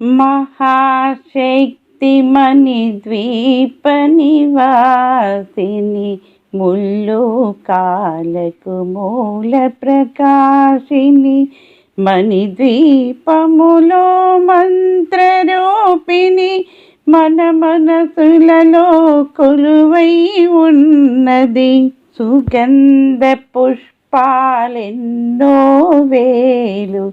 మహాశక్తిమణి ద్వీప నివాసిని ముల్లు కాలకు మూల ప్రకాశిని మణిద్వీపములో మంత్రరూపిణి మన మనసులలో కొలువై ఉన్నది. సుగంధ పుష్పాలెన్నో వేలు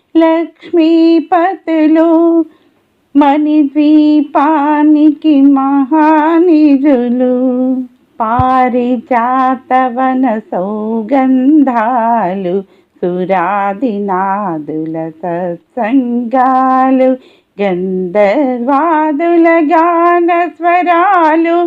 లక్ష్మీపతులు మణిద్వీపానికి మహానిజులు పారిజాతవన సౌగంధాలు సురాదినాదుల సత్సంగాలు గంధర్వాదుల గాన స్వరాలు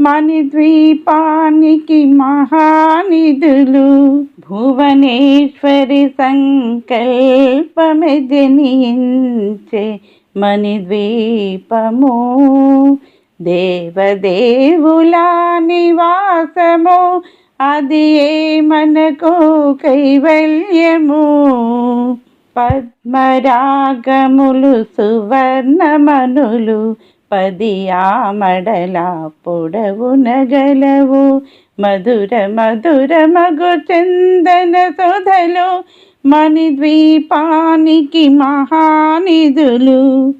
మణిద్వీపానికి మహానిధులు భువనేశ్వరి సంకల్పమె జనించే మణిద్వీపము. దేవదేవుల నివాసము అది ఏ మనకు కైవల్యము? పద్మరాగములు సువర్ణమనులు పది ఆమడల పొడవున గలవు మధుర మధుర మగు చందన సుధలు మణిద్వీపానికి మహానిధులు.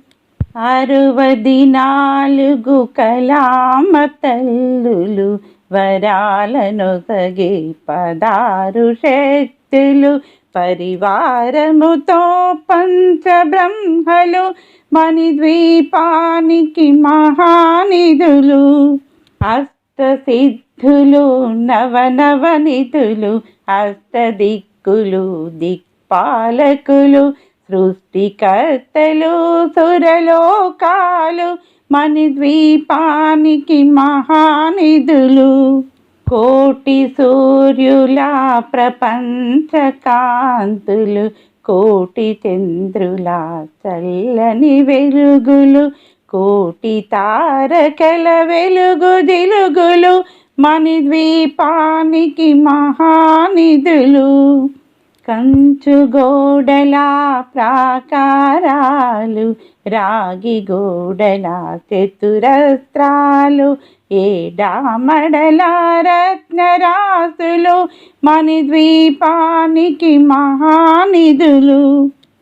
అరవది నాలుగు కలామ తల్లులు వరాలను తగి పదారు శక్తులు పరివారముతో పంచబ్రహ్మలు మణిద్వీపానికి మహానిధులు అష్టసిద్ధులు నవనవనిధులు అష్టదిక్కులు దిక్పాలకులు సృష్టికర్తలు సురలోకాలు మణిద్వీపానికి మహానిధులు. కోటి సూర్యుల ప్రపంచ కాంతులు కోటి చంద్రుల చల్లని వెలుగులు కోటి తారకల వెలుగు దిలుగులు మణిద్వీపానికి మహానిధులు. కంచు గోడలా ప్రాకారాలు రాగి గోడల చతురస్త్రాలు ఏడామడల రత్నరాసులు మణిద్వీపానికి మహానిధులు.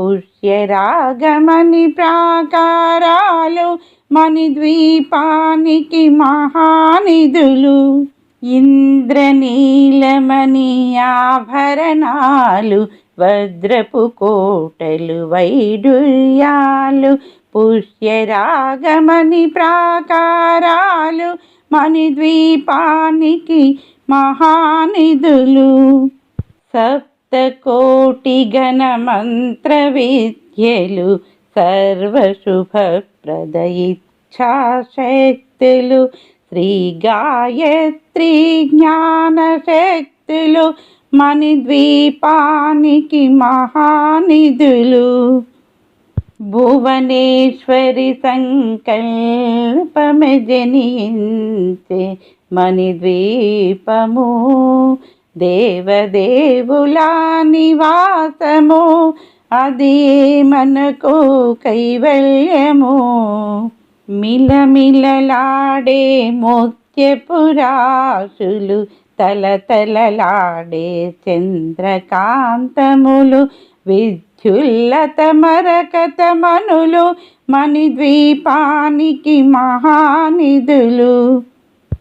పుష్యరాగమణి ప్రాకారాలు మణిద్వీపానికి మహానిధులు. ఇంద్రనీలమణి ఆభరణాలు వజ్రపు కోటలు వైడుర్యాలు పుష్యరాగమణి ప్రాకారాలు మణిద్వీపానికి మహానిధులు. సప్ గణ మంత్ర విద్యలు సర్వశుభప్రద ఇచ్ఛాశక్తులు శ్రీ గాయత్రి జ్ఞానశక్తులు మణిద్వీపానికి మహానిధులు. భువనేశ్వరి సంకల్పమె మణిద్వీపము. దేవదేవుల నివాసము అది మనకు కైవల్యము. మిలమిలలాడే ముత్యపురాశులు తలతలలాడే చంద్రకాంతములు విద్యుల్లత మరకత మనులు మణిద్వీపానికి మహానిధులు.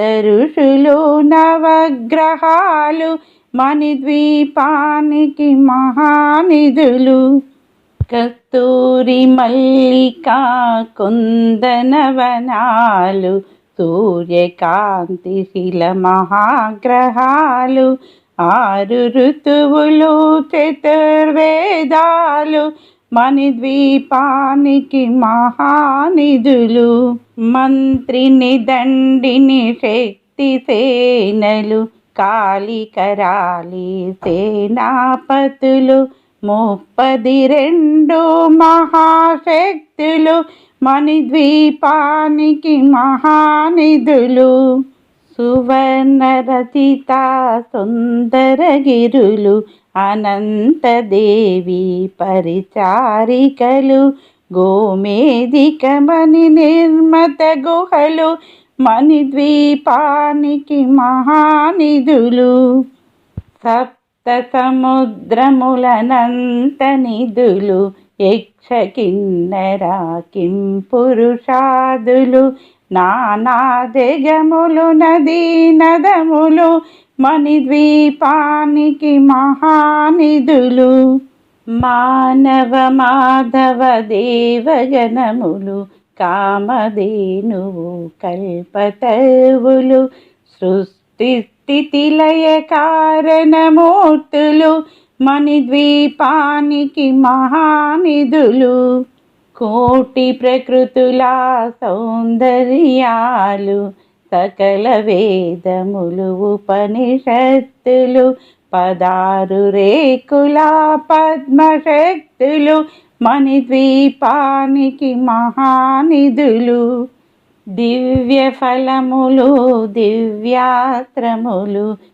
ఋషులు నవగ్రహాలు మణిద్వీపానికి మహానిధులు. కస్తూరి మల్లికా కుందనవనాలు సూర్యకాంతి శిల మహాగ్రహాలు ఆరు ఋతువులు చతుర్వేదాలు మణిద్వీపానికి మహానిధులు మంత్రిని దండిని శక్తి సేనలు కాళికరాలి సేనాపతులు ముప్పది రెండు మహాశక్తులు మణిద్వీపానికి మహానిధులు సువర్ణరచిత సుందరగిరులు అనంతదేవి పరిచారికలు గోమేదికమణి నిర్మత గుహలు మణిద్వీపానికి మహానిధులు. సప్త సముద్రములనంత నిధులు యక్ష కిన్నెర కిం పురుషాదులు నానాదెగములు నదీ నదములు మణిద్వీపానికి మహానిధులు మానవ మాధవ దేవగణములు కామధేనువు కల్పతరువులు సృష్టి స్థితిలయ కారణమూర్తులు మణిద్వీపానికి మహానిధులు కోటి ప్రకృతుల సౌందర్యాలు సకల వేదములు ఉపనిషత్తులు పదారు రేకుల పద్మశక్తులు మణిద్వీపానికి మహానిధులు. దివ్య ఫలములు దివ్యాత్రములు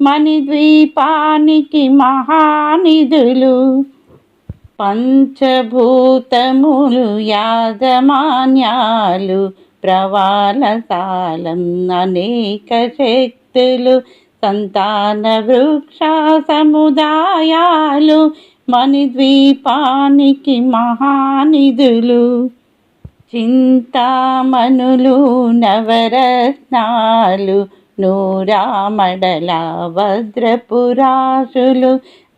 మణిద్వీపానికి మహానిధులు. పంచభూతములు యాజమాన్యాలు ప్రవాళసాలం అనేక శక్తులు సంతాన వృక్ష సముదాయాలు మణిద్వీపానికి మహానిధులు. చింతామణులు నవరత్నాలు నూరామడల వజ్రపురాశులు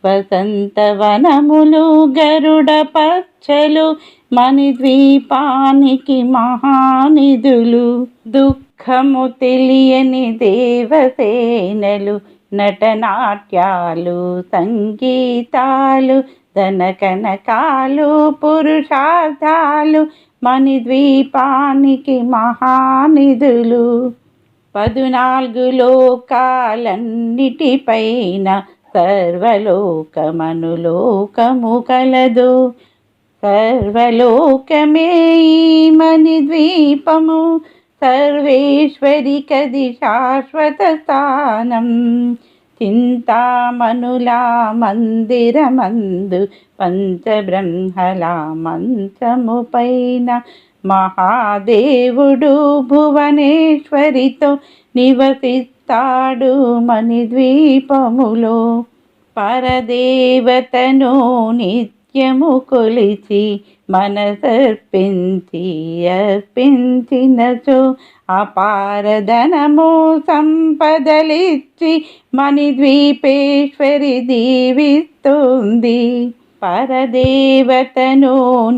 వసంతవనములు గరుడ పచ్చలు మణిద్వీపానికి మహానిధులు దుఃఖము తెలియని దేవసేనలు నటనాట్యాలు సంగీతాలు ధనకనకాలు పురుషార్థాలు మణిద్వీపానికి మహానిధులు. పదునాలుగు లోకాలన్నిటిపైన సర్వలోకమనులోకము కలదు. సర్వలోకమే మని ద్వీపము సర్వేశ్వరి శాశ్వత స్థానం. చింతామనులా మందిరమందు పంచబ్రహ్మల మంచము పైన మహాదేవుడు భువనేశ్వరితో నివసిస్తాడు మణిద్వీపములో. పరదేవతను నిత్యము కొలిచి మనసర్పించి అర్పించినచో అపారధనము సంపదలిచ్చి మణిద్వీపేశ్వరి దీవిస్తుంది. పరదేవతను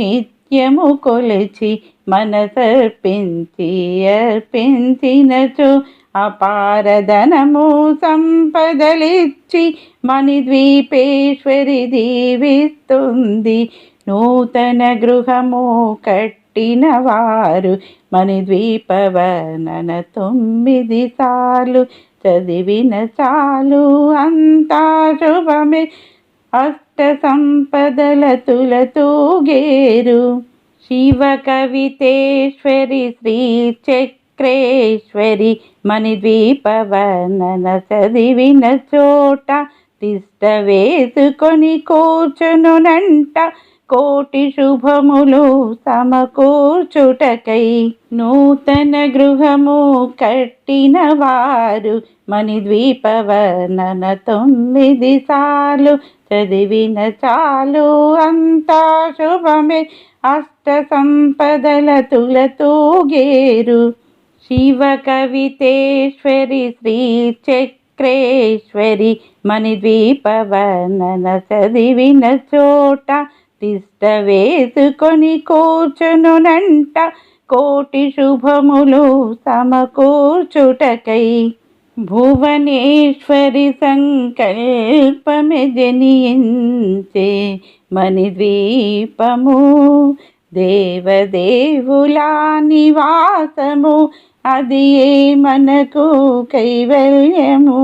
నిత్యము కొలిచి మనసర్పించి అర్పించినచో అపారధనము సంపదలిచ్చి మణిద్వీపేశ్వరి దీవిస్తుంది. నూతన గృహము కట్టిన వారు మణిద్వీపవనన తొమ్మిది సార్లు చదివిన చాలు అంతా శుభమే. అష్ట సంపదల తులతూగేరు. శివ కవితేశ్వరి శ్రీ చక్రేశ్వరి మణిద్వీపవనన చదివిన చోట తిష్ట వేసుకొని కూర్చునునంట. కోటి శుభములు సమకూర్చుటకై నూతన గృహము కట్టిన వారు మణిద్వీపవర్ణన తొమ్మిది సార్లు చదివిన చాలు అంతా శుభమే. అష్ట సంపదల తులతూగేరు శివ కవితేశ్వరి శ్రీ చక్రేశ్వరి మణిద్వీపవర్ణన చదివిన చోట తిష్ట వేసుకొని కూర్చునునంట కోటి శుభములు సమకూర్చుటకై భువనేశ్వరి సంకల్పమే జనియించే మణిద్వీపము. దేవదేవులా నివాసము అది ఏ మనకు కైవల్యము?